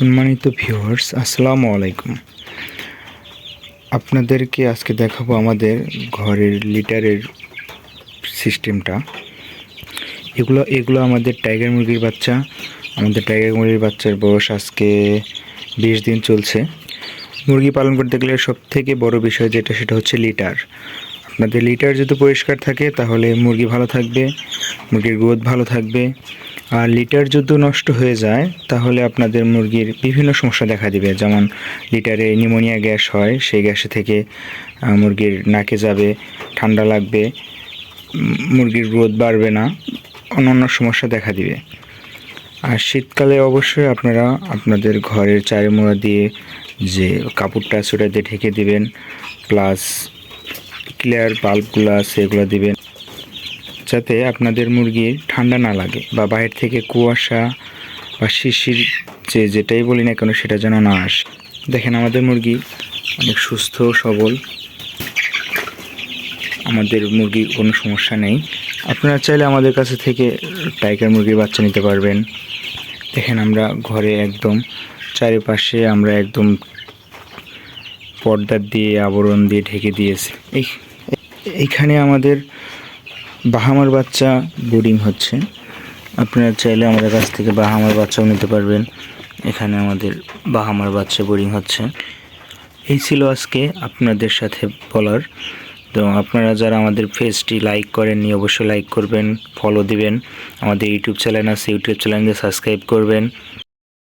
সম্মানিত ভিউয়ার্স আসসালামু আলাইকুম। আপনাদেরকে আজকে দেখাবো আমাদের ঘরের লিটারের সিস্টেমটা এগুলো এগুলো আমাদের টাইগার মুরগির বাচ্চা। আমাদের টাইগার মুরগির বাচ্চার বয়স আজকে বিশ দিন চলছে। মুরগি পালন করতে গেলে সব থেকে বড় বিষয় যেটা, সেটা হচ্ছে লিটার আপনাদের লিটার যদি পরিষ্কার থাকে, তাহলে মুরগি ভালো থাকবে, মুরগির গ্রোথ ভালো থাকবে। আর লিটার যদি নষ্ট হয়ে যায়, তাহলে আপনাদের মুরগির বিভিন্ন সমস্যা দেখা দিবে। যেমন লিটারে নিউমোনিয়া গ্যাস হয়, সেই গ্যাসে থেকে মুরগির নাকে যাবে, ঠান্ডা লাগবে মুরগির গ্রোথ বাড়বে না, অন্যান্য সমস্যা দেখা দিবে। আর শীতকালে অবশ্যই আপনারা আপনাদের ঘরের চারিমোড়া দিয়ে যে কাপড়টা ওটা দিয়ে ঢেকে দিবেন, প্লাস ক্লিয়ার বাল্বগুলো আছে, এগুলো দিবেন। যাতে আপনাদের মুরগি ঠান্ডা না লাগে বা বাইরে থেকে কুয়াশা বা শিশির যে যেটাই বলি না কেন সেটা যেন না আসে। দেখেন আমাদের মুরগি অনেক সুস্থ, সবল। আমাদের মুরগির কোনো সমস্যা নেই। আপনারা চাইলে আমাদের কাছে থেকে টাইগার মুরগির বাচ্চা নিতে পারবেন। দেখেন আমরা ঘরে একদম চারিপাশে আমরা একদম পর্দা দিয়ে, আবরণ দিয়ে ঢেকে দিয়েছি। এই, এইখানে আমাদের বাহামার বাচ্চা বোর্ডিং হচ্ছে। আপনারা চাইলে আমাদের কাছ থেকে বাহামার বাচ্চাও নিতে পারবেন। এখানে আমাদের বাহামার বাচ্চা বোর্ডিং হচ্ছে। এই ছিল আজকে আপনাদের সাথে বলার। তো আপনারা যারা আমাদের পেজটি লাইক করেননি, অবশ্যই লাইক করবেন ফলো দিবেন। আমাদের ইউটিউব চ্যানেল আছে, ইউটিউব চ্যানেলকে সাবস্ক্রাইব করবেন।